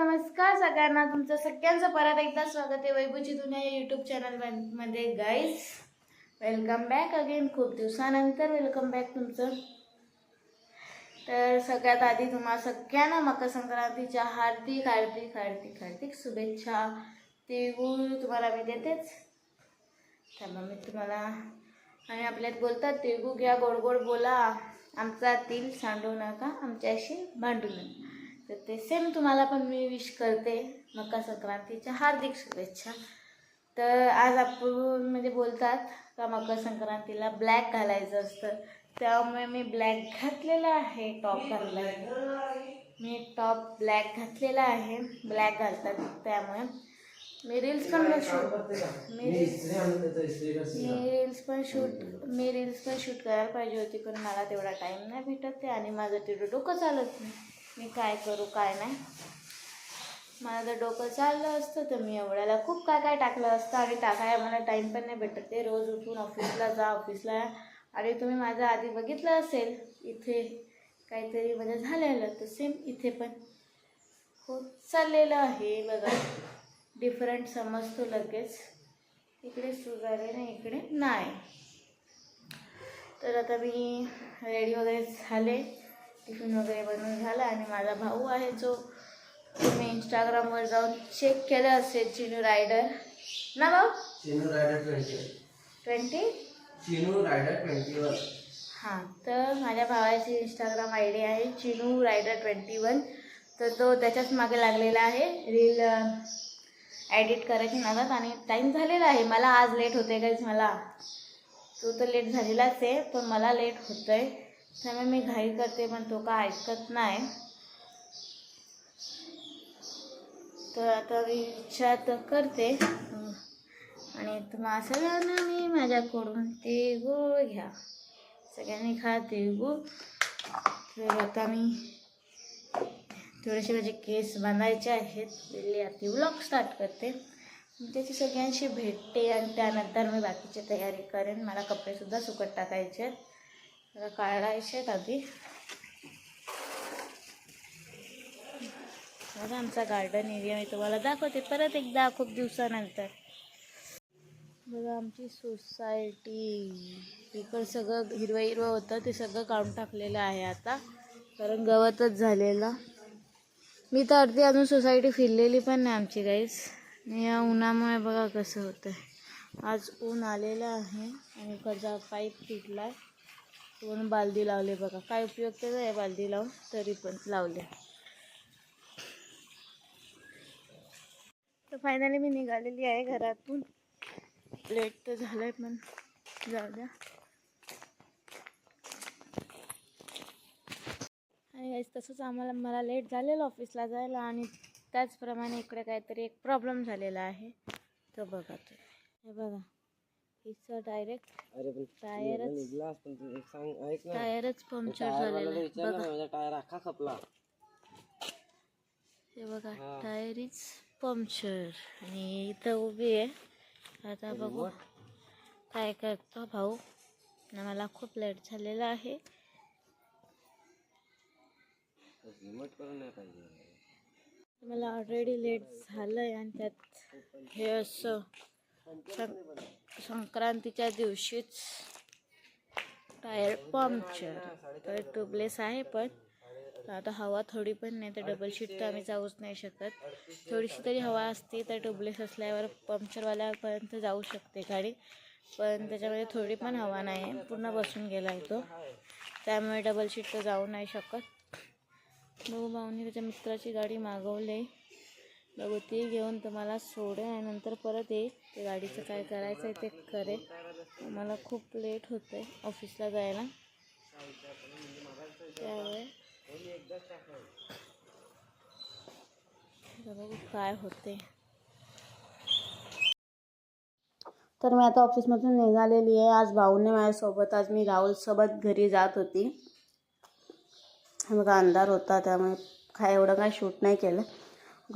नमस्कार सगळ्यांना. तुमचं सगळ्यांचं परत एकदा स्वागत आहे वैभूची दुनिया या यूट्यूब चॅनलमध्ये गाईज वेलकम बॅक अगेन खूप दिवसानंतर वेलकम बॅक तुमचं. तर सगळ्यात आधी तुम्हा सगळ्यांना मकर संक्रांतीच्या हार्दिक हार्दिक हार्दिक हार्दिक शुभेच्छा तिळगुळ तुम्हाला मी देतेच. तर मग मी तुम्हाला आणि आपल्यात बोलतात तिळगुळ घ्या गोड गोड बोला. आमचा तिल सांडू नका आमच्याशी भांडू नका. तर ते सेम तुम्हाला पण मी विश करते. मकर संक्रांतीच्या हार्दिक शुभेच्छा. तर आज आपण म्हणजे बोलतात का मकर संक्रांतीला ब्लॅक घालायचं असतं. त्यामुळे मी ब्लॅक घातलेला आहे टॉप घातला. मी टॉप ब्लॅक घातलेला आहे. ब्लॅक घालतात त्यामुळे. मी रील्स पण शूट मी रील्स मी रील्स पण शूट मी रील्स पण शूट करायला पाहिजे होती पण मला तेवढा टाईम नाही भेटत ते आणि माझं तेवढं डोकं चालत नाही. मी काय करू काय नाही. मला तर डोकं चाललं असतं तर मी एवढ्याला खूप काय काय टाकलं असतं आणि टाकायला मला टाईम पण नाही भेटत. ते रोज उठून ऑफिसला जा ऑफिसला या. आणि तुम्ही माझं आधी बघितलं असेल इथे काहीतरी म्हणजे झालेलं तर सेम इथे पण. होत चाललेलं आहे बघा. डिफरंट समजतो लगेच. इकडे सुरू नाही ना इकडे नाही. तर आता मी रेडी वगैरे झाले. टिफिन वगैरे बनवून झाला आणि माझा भाऊ आहे जो तुम्ही इंस्टाग्रामवर जाऊन चेक केलं असेल चिनू रायडर ना भाऊ? Chinu rider twenty twenty Chinu rider twenty one हां तर माझ्या भावाची इंस्टाग्राम आय डी आहे चिनू रायडर ट्वेंटी वन तर तो त्याच्याच मागे लागलेला आहे. रील ॲडिट करायची नादात आणि टाईम झालेला आहे. मला आज लेट होते काहीच मला. तो तर लेट झालेलाच आहे पण मला लेट होतं आहे त्यामुळे मी घाई करते पण तो का ऐकत नाही. तर आता मी इच्छा तर करते. आणि तुम्हा सगळ्यांना मी माझ्याकडून तिळगुळ घ्या. सगळ्यांनी खा तिळगुळ. तर आता मी थोडेसे माझे केस बांधायचे आहेत. पहिले आधी व्लॉग स्टार्ट करते. त्याची सगळ्यांशी भेटते आणि त्यानंतर मी बाकीची तयारी करेन. मला कपडेसुद्धा सुकत टाकायचे आहेत. काढायचे आहेत आधी. बघा आमचा गार्डन एरिया मी तुम्हाला दाखवते. परत एकदा खूप दिवसानंतर. बघा आमची सोसायटी इकडं सगळं हिरवं हिरवं होतं. ते सगळं काढून टाकलेलं आहे आता. कारण गवतच झालेलं. मी तर अर्धी अजून सोसायटी फिरलेली पण नाही आमची गाईस या उन्हामुळे बघा कसं होतं आज ऊन आलेलं आहे आणि इकडचा पाईप फिटला आहे म्हणून बालदी लावले बघा. काय उपयोग त्याचा आहे बालदी लावून? तरी पण लावले तर फायनली मी निघालेली आहे घरातून. लेट तर झालं आहे पण जाऊ द्या. आणि तसंच आम्हाला मला लेट झालेलं ऑफिसला जायला आणि त्याचप्रमाणे इकडे काहीतरी एक प्रॉब्लेम झालेला आहे. तो बघा तो हे बघा. हिचं डायरेक्ट अरे पण टायरच. निघलास पण तू सांग ऐक ना. टायरच पंक्चर झालेला आहे. ना बघा. माझा टायर अख्खा खपला. हे बघा. टायर इज पंक्चर आणि इथं उभी आहे. आता बघू. काय करतो भाऊ? आणि मला खूप लेट झालेला आहे. करून नाही पाहिजे. मला ऑलरेडी लेट झालं आहे आणि त्यात हे असं संक्रांतीच्या दिवशीच टायर पंक्चर तर ट्यूबलेस आहे पण आता हवा थोडी पण नाही तर डबल शीट तर आम्ही जाऊच नाही शकत. थोडीशी तरी हवा असते तर ट्यूबलेस असल्यावर पंक्चरवाल्यापर्यंत जाऊ शकते गाडी. पण त्याच्यामध्ये थोडी पण हवा नाही पूर्ण बसून गेला आहे तो. त्यामुळे डबल शीट तर जाऊ नाही शकत. भाऊ भाऊनी त्याच्या मित्राची गाडी मागवली. बघू ती घेऊन तुम्हाला सोडे आणि नंतर परत येईल ते गाडीचं काय करायचं आहे ते करेल मला खूप लेट होतं आहे ऑफिसला जायला. त्यामुळे बघू काय होते तर मी आता ऑफिसमधून निघालेली आहे. आज भाऊने माझ्यासोबत आज मी राहुलसोबत घरी जात होती. बघा अंधार होता त्यामुळे काय एवढं काय शूट नाही केलं.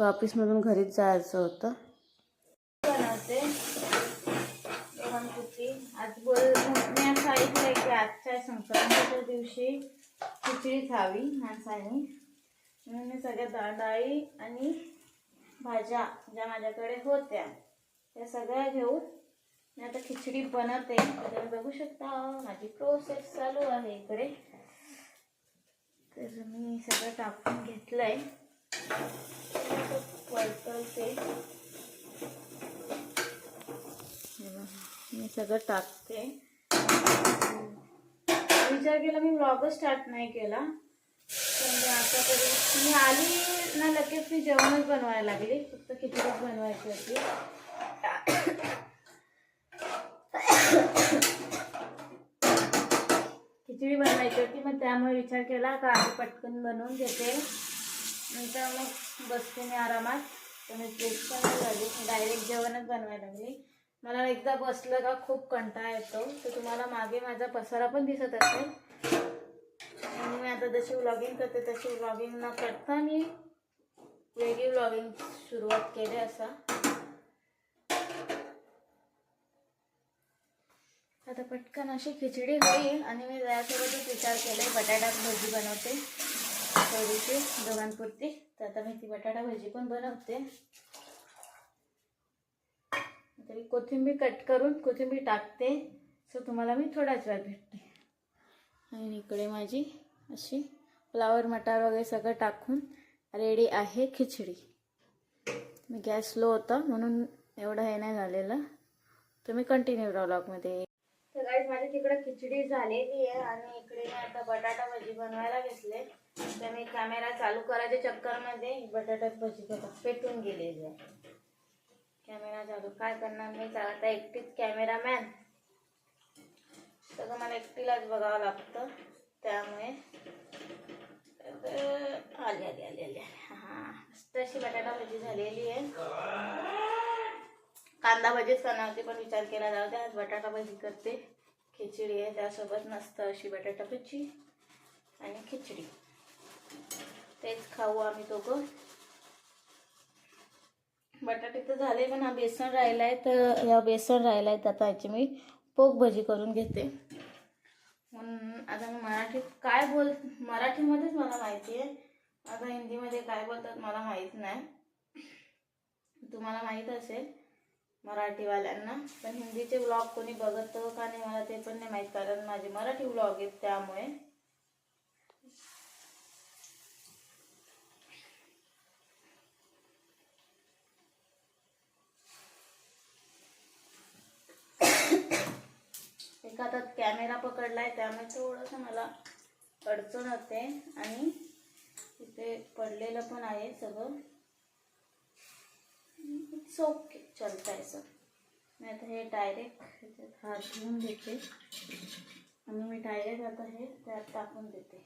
ऑफिसमधून घरीच जायचं होतं. बनवते. आज बोल मी असं ऐकलंय की आजच्या संक्रांतीच्या दिवशी खिचडी खावी माणसाने. म्हणून मी सगळ्या दांडाळी डाळी आणि भाज्या ज्या माझ्याकडे होत्या त्या सगळ्या घेऊन मी आता खिचडी बनवते. तर तुम्ही बघू शकता माझी प्रोसेस चालू आहे इकडे. तर मी सगळं टाकून घेतलंय. आहे मी सगळं टाकते. विचार केला मी ब्लॉगच स्टार्ट नाही केला. पण आता तरी मी आली ना लगेच मी जेवणच बनवायला लागली. फक्त खिचडीच बनवायची होती. खिचडी बनवायची होती मग त्यामुळे विचार केला का आधी पटकन बनवून घेते. नंतर मग बसते मी आरामात. तर मी फ्रेश पण नाही झाली डायरेक्ट जेवणच बनवायला लागली. मला एकदा बसलं का खूप कंटाळा येतो. तर तुम्हाला मागे माझा पसारा पण दिसत असेल. आणि मी आता जशी व्लॉगिंग करते तशी व्लॉगिंग न करता मी वेगळी व्लॉगिंग सुरुवात केली असा. आता पटकन अशी खिचडी होईल आणि मी त्यासोबतच विचार केला बटाटा भजी बनवते. थोडीशी दोघांपुरती तर आता मी ती बटाटा भजी पण बनवते. तरी कोथिंबीर कट करून कोथिंबीर टाकते. सो तुम्हाला मी थोडाच वेळ भेटते. आणि इकडे माझी अशी फ्लावर मटार वगैरे सगळं टाकून रेडी आहे खिचडी. मी गॅस स्लो होता म्हणून एवढं हे नाही झालेलं. तुम्ही कंटिन्यू ब्लॉगमध्ये तर गाईज माझी तिकडे खिचडी झालेली आहे आणि इकडे मी आता बटाटा भजी बनवायला घेतले. आता मी कॅमेरा चालू करायच्या चक्करमध्ये बटाटा भजी बघा पेटून गेलेली आहे. कॅमेरा चालू काय करणार मी? आता एकटीच कॅमेरामॅन. सगळं मला एकटीलाच बघावं लागतं त्यामुळे. तर आली आली आली आली. हां. मस्त अशी बटाटा भजी झालेली आहे. कांदा भजीच करणार होती पण विचार केला जाऊ द्या आज बटाटा भजी करते. खिचडी आहे त्यासोबत मस्त अशी बटाटा भजी आणि खिचडी. तेच खाऊ आम्ही दोघं. बटाटे तर झाले पण हा बेसन राहिला आहे तर या बेसन राहिला आहे तर आता याची मी पोक भजी करून घेते. म्हणून आता मी मराठीत काय बोल मराठीमध्येच मला माहिती आहे. आता हिंदीमध्ये काय बोलतात मला माहीत नाही. तुम्हाला माहीत असेल मराठीवाल्यांना पण हिंदीचे व्लॉग कोणी बघत का नाही मला ते पण नाही माहीत कारण माझे मराठी व्लॉग आहेत त्यामुळे. एक हातात कॅमेरा पकडलाय त्यामुळे थोडंसं मला अडचण होते. आणि इथे पडलेलं पण आहे सगळं. इट्स ओके चलत आहे सर मी आता हे डायरेक्ट ह्याच्यात हात घेऊन देते आणि मी डायरेक्ट आता हे त्यात टाकून देते.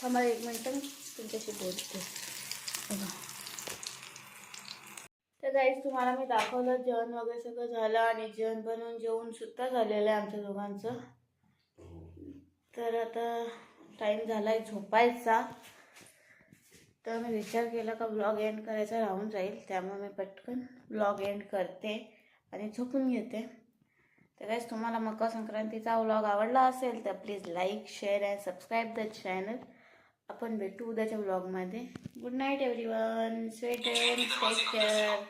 थांबा एक मिनटं तुमच्याशी बोलते. बघा. गाईज तुम्हाला मी दाखवलं जेवण वगैरे सगळं झालं आणि जेवण बनवून जेवण सुद्धा झालेलं आहे आमच्या दोघांचं. तर आता टाईम झाला आहे झोपायचा. तर मी विचार केला का ब्लॉग एंड करायचा राहून जाईल त्यामुळे मी पटकन ब्लॉग एंड करते आणि झोपून घेते. तर गाईज तुम्हाला मकर संक्रांतीचा व्लॉग आवडला असेल तर please like share and subscribe the channel आपण भेटू उद्याच्या ब्लॉगमध्ये good night every one sweet take care